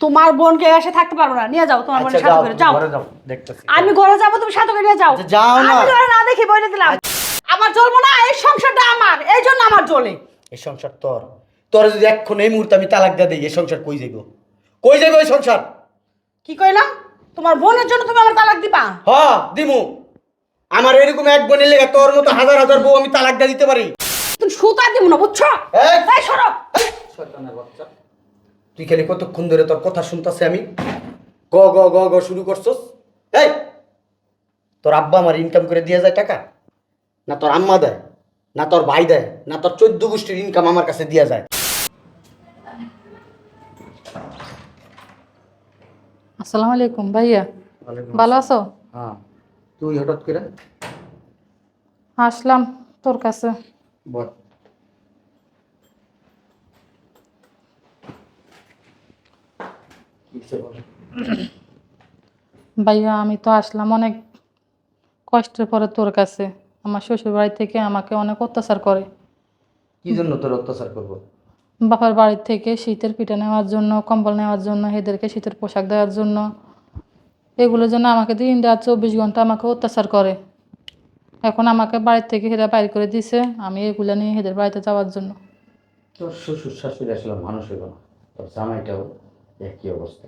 তোমার বোনকে এসে থাকতে পারব না। নিয়ে যাও তোমার বোনের আচ্ছা সাথে করে যাও। আমি ঘরে যাব তুমি সাথে করে নিয়ে যাও। আচ্ছা, যাও না। আমি না দেখি বলে দিলাম। আমার জ্বলবো না এই সংসারটা আমার। এই জন্য আমার জ্বলে। এই সংসার তোর। তোর যদি এক্ষণ এই মুহূর্তে আমি তালাক দিয়ে দিই এই সংসার কই যাইব? কই যাইব এই সংসার? কি কইলাম? তোমার বোনের জন্য তুমি আমার তালাক দিবা? হ দিমু। আমার এরকম এক বোনের লেগে তোর মতো হাজার হাজার বউ আমি তালাক দিয়ে দিতে পারি। তুমি সুতা দিব না বুঝছ? এই! এই সরো। শয়তানের বাচ্চা। তুই খালি কতক্ষণ ধরে তোর কথা শুনতাছি আমি? গ গ গ গ শুরু করছস? এই! তোর আব্বা আমার ইনকাম করে দিয়ে যায় টাকা? না তোর আম্মা দেয়? না তোর ভাই দেয়? না তোর চোদ্দ গোষ্ঠীর ইনকাম আমার কাছে দিয়ে যায়? আসসালামু আলাইকুম ভাইয়া। ভালো আছো? হ্যাঁ। তুই হঠাৎ করে? আসলাম তোর কাছে। বল কিসে বল? ভাইয়া আমি তো আসলাম অনেক কষ্টের পরে তোর কাছে। আমার শ্বশুর বাড়ি থেকে আমাকে অনেক অত্যাচার করে। কি জন্য তোর অত্যাচার করব? বাবার বাড়ি থেকে শীতের পিঠা নেওয়ার জন্য কম্বল নেওয়ার জন্য এদেরকে শীতের পোশাক দেওয়ার জন্য। এগুলোর জন্য আমাকে দিন রাত চব্বিশ ঘণ্টা আমাকে অত্যাচার করে। এখন আমাকে বাড়ির থেকে হেরা বাইর করে দিছে আমি এগুলো নিয়ে হেদের বাড়িতে যাওয়ার জন্য। তোর শ্বশুর শাশুড়ি আসলে মানুষ হইব না। তোর জামাইটাও একই অবস্থা।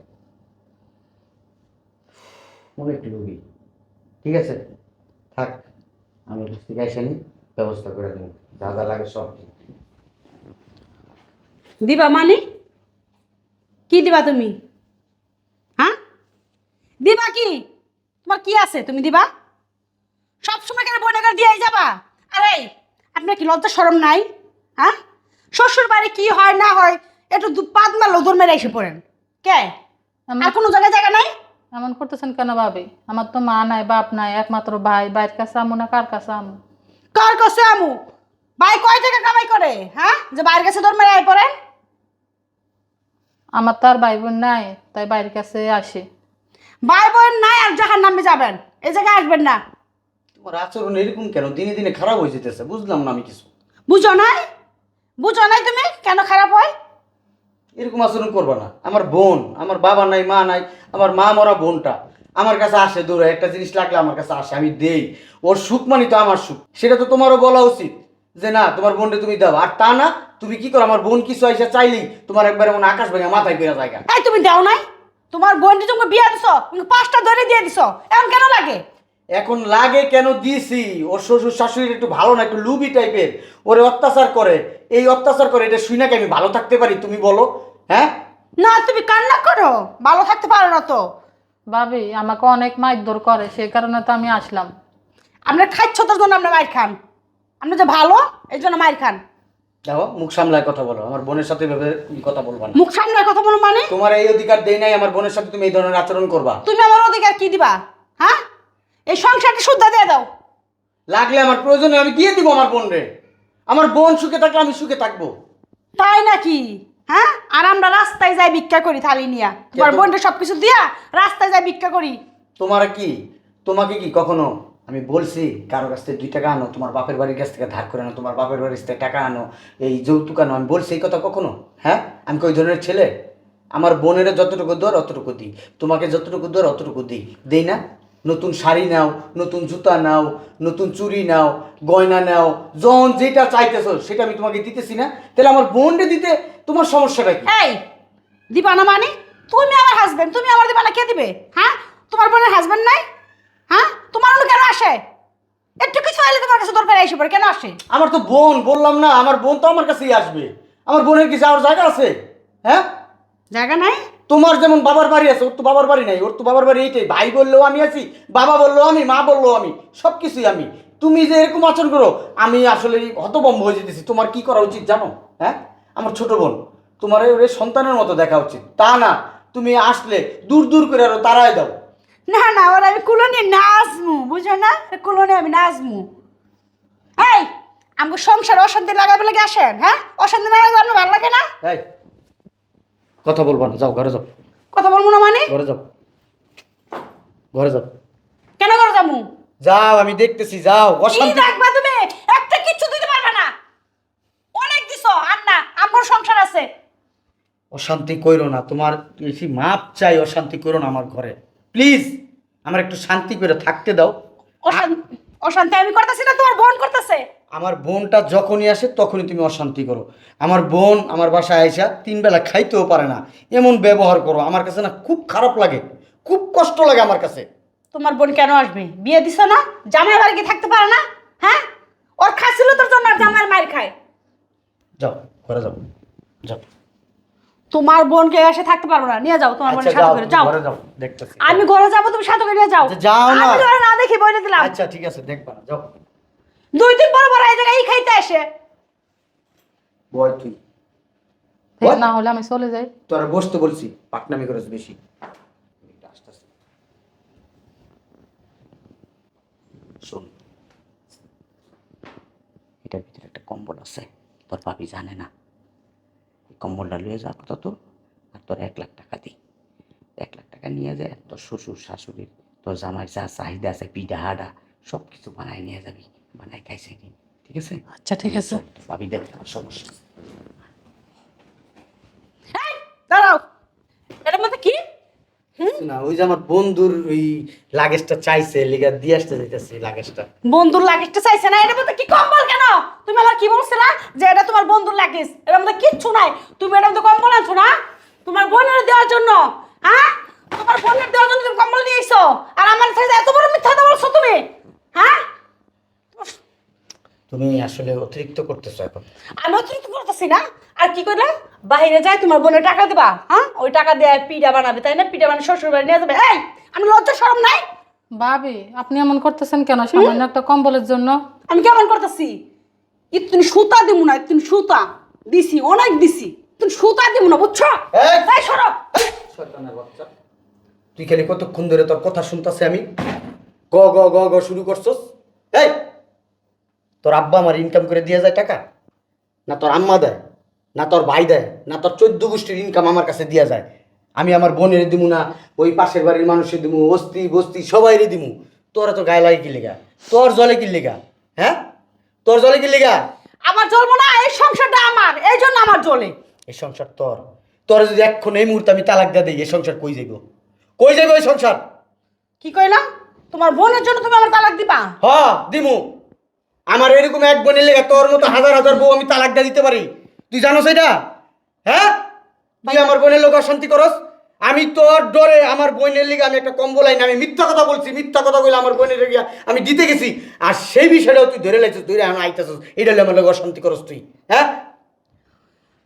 অনেক রুগী ঠিক আছে? থাক, আমি এসে নি, ব্যবস্থা করে দেবো যা যা লাগে সব দিবা মানে? কি দিবা তুমি? হ্যাঁ? দিবা কি? তোমার কি আছে? তুমি দিবা? সব সময় কেন বনে করে দিয়ে যাবা? আরে, আপনার কি লজ্জা শরম নাই? হ্যাঁ? শ্বশুর বাড়ি কি হয় না হয়, একটু পাত মারলো দৌড় মেরে এসে পড়েন। কে? আর কোনো জায়গায় জায়গা নাই? এমন করতেছেন কেন ভাবি? আমার তো মা নাই বাপ নাই একমাত্র ভাই। ভাইয়ের কাছে আমু না কার কাছে আমু? কার কাছে আমু? ভাই কয় টাকা কামাই করে হ্যাঁ? যে বাইরের কাছে দৌড় মেরে আয় পড়েন আমার তো আর ভাই বোন নাই তাই বাইরের কাছে আসে। ভাই বোন নাই আর জাহার নামে যাবেন। এই জায়গায় আসবেন না। তোমার আচরণ এরকম কেন? দিনে দিনে খারাপ হয়ে যেতেছে বুঝলাম না আমি কিছু। বুঝো নাই? বুঝো নাই তুমি? কেন খারাপ হয়? এরকম আচরণ করবা না। আমার বোন আমার বাবা নাই মা নাই আমার মা মরা বোনটা আমার কাছে আসে দূরে একটা জিনিস লাগলে আমার কাছে আসে আমি দেই। ওর সুখ মানি তো আমার সুখ। সেটা তো তোমারও বলা উচিত যে না তোমার বোনটা তুমি দাও। আর তা না তুমি কি করো? আমার বোন কিছু আইসা চাইলেই তোমার একবারে মনে হয় আকাশ ভেঙে মাথায় পেয়ে জায়গা এই তুমি দাও নাই? তোমার বোনটি তুমি বিয়া দিছো? তুমি পাঁচটা ধরে দিয়ে দিছো? এখন কেন লাগে? এখন লাগে কেন দিছি? ওর শ্বশুর শাশুড়ি একটু ভালো না একটু লুবি টাইপের ওরে অত্যাচার করে। এই অত্যাচার করে এটা শুই নাকি আমি ভালো থাকতে পারি তুমি বলো। হ্যাঁ? না তুমি কান্না করো। ভালো থাকতে পারো না তো। ভাবি আমাকে অনেক মারধর করে সেই কারণে তো আমি আসলাম। আমরা খাচ্ছ তোর জন্য আমরা মায়ের খান। আমরা যে ভালো এই জন্য মায়ের খান। দেখো মুখ সামলায় কথা বলো। আমার বোনের সাথে এভাবে কথা বলবা না। মুখ সামনে কথা বলো মানে? তোমার এই অধিকার দেই নাই আমার বোনের সাথে তুমি এই ধরনের আচরণ করবা। তুমি আমার অধিকার কি দিবা? হ্যাঁ? এই সংসারটা শুদ্ধ দিয়ে দাও। লাগলে আমার প্রয়োজনে আমি দিয়ে দিব আমার বোন রে আমার বোন সুখে থাকলে আমি সুখে থাকব। তাই নাকি? হ্যাঁ? আর আমরা রাস্তায় যাই ভিক্ষা করি থালি নিয়া। তোমার বোনটা সবকিছু দিয়া রাস্তায় যাই ভিক্ষা করি। তোমার কি? তোমাকে কি কখনো আমি বলছি কারও কাছ থেকে দুই টাকা আনো তোমার বাপের বাড়ির কাছ থেকে ধার করে আনো তোমার বাপের বাড়ির থেকে টাকা আনো এই যৌতুক আনো? আমি বলছি এই কথা কখনো? হ্যাঁ? আমি কি ওই ধরনের ছেলে? আমার বোনেরা যতটুকু দর অতটুকু দিই। তোমাকে যতটুকু দর অতটুকু দিই। দেই না? নতুন শাড়ি নাও নতুন জুতা নাও নতুন চুরি নাও গয়না নাও যখন যেটা চাইতেছো সেটা আমি তোমাকে দিতেছি না। তাহলে আমার বোনরে দিতে তোমার সমস্যাটা কি? এই দিবা না মানে? তুমি আমার হাজবেন্ড তুমি আমার দিবা না কে দিবে? হ্যাঁ? তোমার বোনের হাজবেন্ড নাই? হ্যাঁ? তোমার অন্য কেন আসে? একটু কিছু হলে তোমার কাছে দরকার এসে পড়ে কেন আসে? আমার তো বোন বললাম না আমার বোন তো আমার কাছেই আসবে। আমার বোনের কি যাওয়ার জায়গা আছে? হ্যাঁ? জায়গা নাই? তোমার যেমন বাবার বাড়ি আছে ওর তো বাবার বাড়ি নাই ওর তো বাবার বাড়ি এইটাই। ভাই বললেও আমি আছি বাবা বললেও আমি মা বললেও আমি সব কিছুই আমি। তুমি যে এরকম আচরণ করো আমি আসলে হতবম্ব হয়ে যেতেছি। তোমার কি করা উচিত জানো? হ্যাঁ? আমার ছোট বোন তোমার ওরে সন্তানের মতো দেখা উচিত। তা না তুমি আসলে দূর দূর করে আরও তারাই দাও। না না ওর আমি কুলো নিয়ে নাচমু বুঝো না? কুলো নিয়ে আমি নাচমু এই আমাকে সংসার অশান্তি লাগাবে লাগে আসেন হ্যাঁ? অশান্তি না লাগলে আপনার ভালো লাগে না? এই কথা বলব না যাও ঘরে যাও। কথা বলব না মানে? ঘরে যাও। ঘরে যাও। কেন করে যাব? যাও আমি দেখতেছি যাও অশান্তি। দেখবা তুমি? একটা কিচ্ছু দিতে পারবে না। অনেক দিছো আর না আমার সংসার আছে। অশান্তি কইরো না তোমার বেশি মাপ চাই অশান্তি করো না আমার ঘরে। প্লিজ আমার একটু শান্তি করে থাকতে দাও। অশান্তি অশান্তি আমি করতেছি না তোমার বোন করতেছে। আমার বোনটা যখনই আসে তখনই তুমি অশান্তি করো। আমার বোন আমার বাসায় আইসা তিন বেলা খাইতেও পারে না। এমন ব্যবহার করো আমার কাছে না খুব খারাপ লাগে খুব কষ্ট লাগে আমার কাছে। তোমার বোন কেন আসবে? বিয়ে দিছ না? জামাই বাড়ি থাকতে পারে না? হ্যাঁ? ওর খাসিল তোর জন্য জামাইয়ের মায়ের খায়। যাও ঘরে যাও যাও। তোমার বোনকে এসে থাকতে পারব না। নিয়ে যাও তোমার বোনের আচ্ছা সাথে করে যাও। ঘরে যাও দেখতেছি। আমি ঘরে যাব তুমি সাথে করে নিয়ে যাও। আচ্ছা, যাও না। আমি ঘরে না দেখি বলে দিলাম। আচ্ছা ঠিক আছে দেখবা না যাও। দুই দিন পর পর এই জায়গায় এই খাইতে আসে। বয় তুই। What? না হলে আমি চলে যাই। তোরা বসতে বলছি পাকনামি করেছ বেশি। আসতেছে। শোন। এটার ভিতরে একটা কম্বল আছে তোর ভাবি জানে না। এই কম্বলটা লয়ে যা কত তো আর তোর এক লাখ টাকা দিই এক লাখ টাকা নিয়ে যায় তোর শ্বশুর শাশুড়ির তোর জামাই যা চাহিদা আছে পিঠা হাডা সব কিছু বানাই নিয়ে যাবি। বানাই খাইছে নি ঠিক আছে? আচ্ছা ঠিক আছে। ভাবি দেখতে আমার সমস্যা। দাঁড়াও। এটার মধ্যে কি? না ওই যে আমার বন্ধুর ওই লাগেজটা চাইছে লিগা দিয়ে আসতে যাইতেছে লাগেজটা। বন্ধুর লাগেজটা চাইছে না? এটার মধ্যে কি কম্বল কেন? তুমি আমার কি বলছিলে? যে এটা তোমার বন্ধুর লাগেজ। এটার মধ্যে কিচ্ছু নাই। তুমি মধ্যে কম্বল আনছো না? তোমার বোনের দেওয়ার জন্য হ্যাঁ তোমার বোনের দেওয়ার জন্য তুমি কম্বল নিয়ে এসো। আর আমার সাথে এত বড় মিথ্যা কথা বলছো তুমি হ্যাঁ তুমি আসলে অতিরিক্ত করতেছো এখন। আমি অতিরিক্ত করতেছি না? আর কি করলে বাইরে যায় তোমার বোনের টাকা দিবা হ্যাঁ? ওই টাকা দিয়ে পিঠা বানাবে তাই না? পিঠা বানিয়ে শ্বশুর বাড়ি নিয়ে যাবে। এই আমি লজ্জা সরম নাই? ভাবি আপনি এমন করতেছেন কেন? সামান্য একটা কম্বলের জন্য। আমি কেমন করতেছি? ইতুন সুতা দিমু না ইতুন সুতা। দিছি অনেক দিছি। তুমি সুতা দিমু না বুঝছ? এই! এই সরো। শয়তানের বাচ্চা। তুই খালি কতক্ষণ ধরে তোর কথা শুনতাছে আমি? গ গ গ গ শুরু করছস? এই! তোর আব্বা আমার ইনকাম করে দিয়ে যায় টাকা? না তোর আম্মা দেয় না তোর ভাই দেয় না তোর চোদ্দ গোষ্ঠীর ইনকাম আমার কাছে দিয়া যায়। আমি আমার বোনের দিমু না ওই পাশের বাড়ির মানুষের দিমু বস্তি বস্তি সবাইরে দিমু। তোরা তো গায়ে লাগে কি লেগা তোর জলে কি লেগা হ্যাঁ? তোর জলে কি লেগা আমার জ্বলবো না এই সংসারটা আমার এই জন্য আমার জ্বলে এই সংসার তোর। তোর যদি এক্ষণ এই মুহূর্তে আমি তালাক দিয়ে দিই এই সংসার কই যাইব? কই যাইব এই সংসার? কি কইলা তোমার বোনের জন্য তুমি আমার তালাক দিবা? হ দিমু। আমার এরকম এক বোনের লেগে তোর মতো হাজার হাজার বউ আমি তালাক দিয়ে দিতে পারি। তুই জানো সেটা হ্যাঁ? তুই আমার বোনের লোক অশান্তি করস? আমি তোর ডরে আমার বোনের লিগে আমি একটা কম্বল আইনি আমি মিথ্যা কথা বলছি মিথ্যা কথা বলে আমার বোনের লিগে আমি জিতে গেছি। আর সেই বিষয়টাও তুই ধরে লাইছিস ধরে আমি আইতেছিস। এটা হলে আমার লোক অশান্তি করস তুই। হ্যাঁ?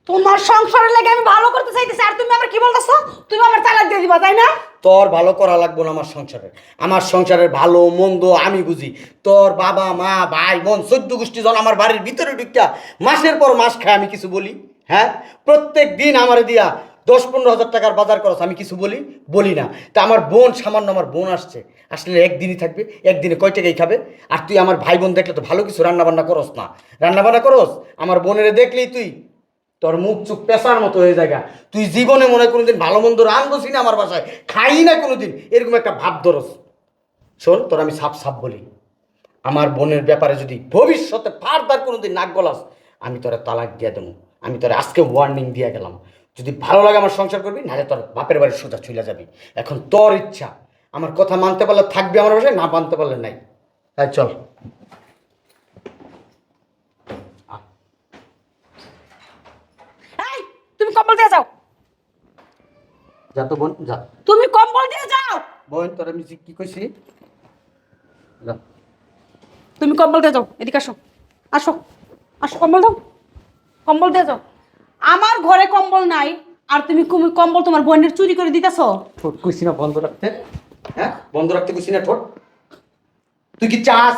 তোমার সংসারের লাগে আমি ভালো করতে চাইতেছি, আর তুমি আমার কি বলতেছো? তুমি আমার তালাক দিয়ে দিবা, তাই না? তোর ভালো করা লাগবো না আমার সংসারের আমার সংসারের ভালো, মন্দ আমি বুঝি। তোর বাবা, মা, ভাই, বোন, চোদ্দ গোষ্ঠী জন আমার বাড়ির ভিতরে ঢুকিয়া মাসের পর মাস খায়, আমি কিছু বলি হ্যাঁ? প্রত্যেক দিন আমার দিয়া দশ পনেরো হাজার টাকার বাজার করছ আমি কিছু বলি? বলি না। তা আমার বোন, সামান্য আমার বোন আসছে। আসলে একদিনই থাকবে, একদিনে কয় টাকাই খাবে? আর তুই আমার ভাই বোন দেখলে তো ভালো কিছু রান্নাবান্না করস না। রান্নাবান্না করস? আমার বোনের দেখলেই তুই তোর মুখ চুপ পেশার মতো হয়ে জায়গা তুই জীবনে মনে কোনোদিন ভালো মন্দ রান্ধছি না আমার বাসায়। খাই না কোনোদিন। এরকম একটা ভাব ধরস। শোন, তোর আমি সাপ সাপ বলি। আমার বোনের ব্যাপারে যদি ভবিষ্যতে ফারদার কোনোদিন নাক গলাস, আমি তোরা তালাক দিয়ে দেবো। আমি তোরা আজকে ওয়ার্নিং দিয়ে গেলাম। যদি ভালো লাগে আমার সংসার করবি, নাহলে তোর বাপের বাড়ির সোজা চলে যাবি। এখন তোর ইচ্ছা। আমার কথা মানতে পারলে থাকবি আমার বাসায়, না মানতে পারলে নাই। তাই চল এই তুমি কম্বল দিয়ে যাও। যা তো বোন যা। তুমি কম্বল দিয়ে যাও। বোন তোর আমি কি কইছি? যা। তুমি কম্বল দিয়ে যাও এদিকে আসো। আসো আসো কম্বল দাও। কম্বল দিয়ে যাও। আমার ঘরে কম্বল নাই আর তুমি কুমি- কম্বল তোমার বোনের চুরি করে দিতেছো। ঠোঁট কইছি না বন্ধ রাখতে। হ্যাঁ? বন্ধ রাখতে কইছি না ঠোঁট। তুই কি চাস?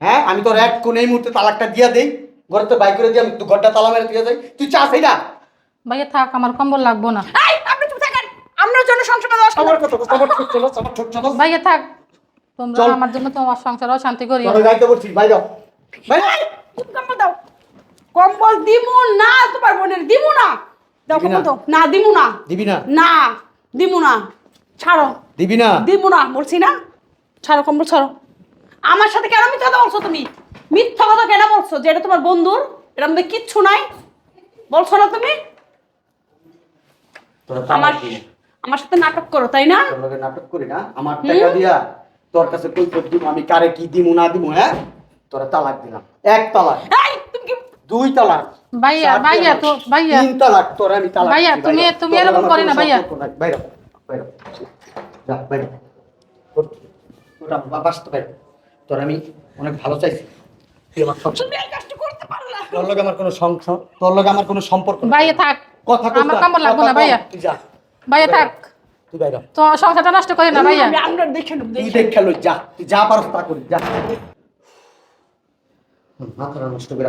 হ্যাঁ? আমি তোর এক কোন এই মুহূর্তে তালাকটা দিয়া দেই। ঘরে তো বাই করে দিয়ে আমি ঘরটা তালা মেরে দিয়ে যাই। তুই চাস এইটা? ভাইয়া থাক আমার কম্বল লাগবো না। এই আপনি চুপ থাকেন। আপনার জন্য সংসারটা দেওয়া আমার কথা আমার ঠোঁট চলো আমার ঠোঁট চলো ভাইয়া থাক তোমরা চল। আমার জন্য তোমার সংসার অশান্তি করি তোর গাইতে বলছি বাই যাও। বাই যাও। এই, তুমি কম্বল দাও। কম্বল দিমু না তোমার বোনের দিমু না। দাও দিবি না? কম্বল দাও। না দিমু না। দিবি না। না দিমু না। ছাড়ো। দিবি না। দিমু না বলছি না। ছাড়ো কম্বল ছাড়ো। আমার সাথে কেন মিথ্যা কথা বলছো তুমি? মিথ্যা কথা কেন বলছো? যে এটা তোমার বন্ধুর এর মধ্যে কিচ্ছু নাই। বলছো না তুমি? আমার আমার সাথে নাটক করো তাই না? তোর লগে নাটক করি না আমার টাকা দিয়া তোর কাছে কই কই দিব আমি কারে কি দিমু না দিমু হ্যাঁ? তোরা তালাক দিলাম এক তালাক। এই তুমি কি দুই তালাক। ভাইয়া ভাইয়া তো ভাইয়া। তিন তালাক তোর আমি তালাক ভাইয়া, তুমি- তুমি এরকম আমার করে না, ভাইয়া। সম্পর্ক নাই, বাইরে বাইরে যা বাইরে তোর- বাইরে আমি অনেক ভালো চাইছি। আমার তোর লগে আমার কোনো তোর লগে আমার কোনো সম্পর্ক ভাইয়া থাক। কথা আমার কামড় লাগবো না ভাইয়া। ভাইয়া থাক। তুই বাইরে তো সংসারটা নষ্ট করে না ভাইয়া। আমি আমরা দেখে নেব তুই যা। তুই যা পারছ তা করি যা। মাথাটা নষ্ট করে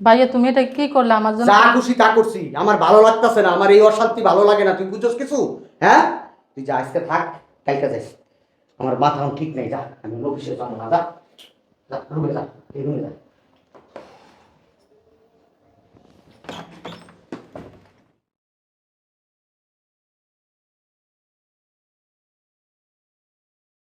ভাইয়া তুমি এটা কি করলে? আমার জন্য যা খুশি তা করছি। আমার ভালো লাগতাছে না আমার এই অশান্তি ভালো লাগে না তুই বুঝছস কিছু? হ্যাঁ? তুই যা আজকে থাক কালকে যাস আমার মাথা ঠিক নাই যা। আমি অফিসে যাব না যা রুমে যা এই রুমে যা।